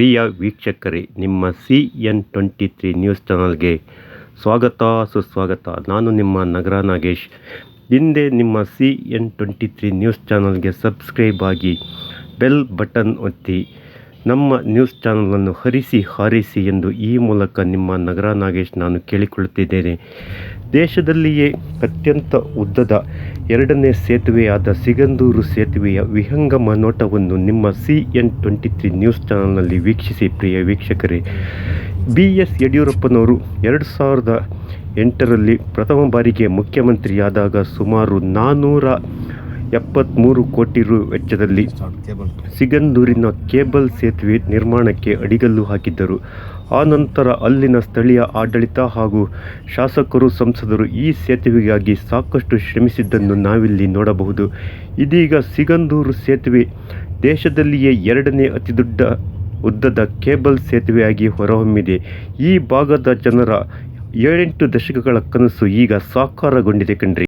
ಪ್ರಿಯ ವೀಕ್ಷಕರೇ, ನಿಮ್ಮ C N twenty three news ಚಾನಲ್ಗೆ ಸ್ವಾಗತ, ಸುಸ್ವಾಗತ. ನಾನು ನಿಮ್ಮ ನಗರ ನಾಗೇಶ್. ಹಿಂದೆ ನಿಮ್ಮ C N twenty three news ಚಾನಲ್ಗೆ ಸಬ್ಸ್ಕ್ರೈಬ್ ಆಗಿ ಬೆಲ್ ಬಟನ್ ಒತ್ತಿ. ನಮ್ಮ ನ್ಯೂಸ್ ಚಾನಲನ್ನು ಹರಿಸಿ ಹಾರಿಸಿ ಎಂದು ಈ ಮೂಲಕ ನಿಮ್ಮ ನಗರ ನಾಗೇಶ್ ನಾನು ಕೇಳಿಕೊಳ್ಳುತ್ತಿದ್ದೇನೆ. ದೇಶದಲ್ಲಿಯೇ ಅತ್ಯಂತ ಉದ್ದದ ಎರಡನೇ ಸೇತುವೆಯಾದ ಸಿಗಂದೂರು ಸೇತುವೆಯ ವಿಹಂಗಮ ನೋಟವನ್ನು ನಿಮ್ಮ C N twenty three news ಚಾನಲ್ನಲ್ಲಿ ವೀಕ್ಷಿಸಿ, ಪ್ರಿಯ ವೀಕ್ಷಕರೇ. ಬಿ ಎಸ್ ಯಡಿಯೂರಪ್ಪನವರು ಎರಡು ಸಾವಿರದ ಎಂಟರಲ್ಲಿ ಪ್ರಥಮ ಬಾರಿಗೆ ಮುಖ್ಯಮಂತ್ರಿಯಾದಾಗ ಸುಮಾರು ನಾನ್ನೂರ ಎಪ್ಪತ್ತ್ಮೂರು ಕೋಟಿ ರು ವೆಚ್ಚದಲ್ಲಿ ಸಿಗಂದೂರಿನ ಕೇಬಲ್ ಸೇತುವೆ ನಿರ್ಮಾಣಕ್ಕೆ ಅಡಿಗಲ್ಲು ಹಾಕಿದ್ದರು. ನಂತರ ಅಲ್ಲಿನ ಸ್ಥಳೀಯ ಆಡಳಿತ ಹಾಗೂ ಶಾಸಕರು, ಸಂಸದರು ಈ ಸೇತುವೆಗಾಗಿ ಸಾಕಷ್ಟು ಶ್ರಮಿಸಿದ್ದನ್ನು ನಾವಿಲ್ಲಿ ನೋಡಬಹುದು. ಇದೀಗ ಸಿಗಂದೂರು ಸೇತುವೆ ದೇಶದಲ್ಲಿಯೇ ಎರಡನೇ ಅತಿದೊಡ್ಡ ಉದ್ದದ ಕೇಬಲ್ ಸೇತುವೆಯಾಗಿ ಹೊರಹೊಮ್ಮಿದೆ. ಈ ಭಾಗದ ಜನರ ಏಳೆಂಟು ದಶಕಗಳ ಕನಸು ಈಗ ಸಾಕಾರಗೊಂಡಿದೆ ಕಣ್ರಿ.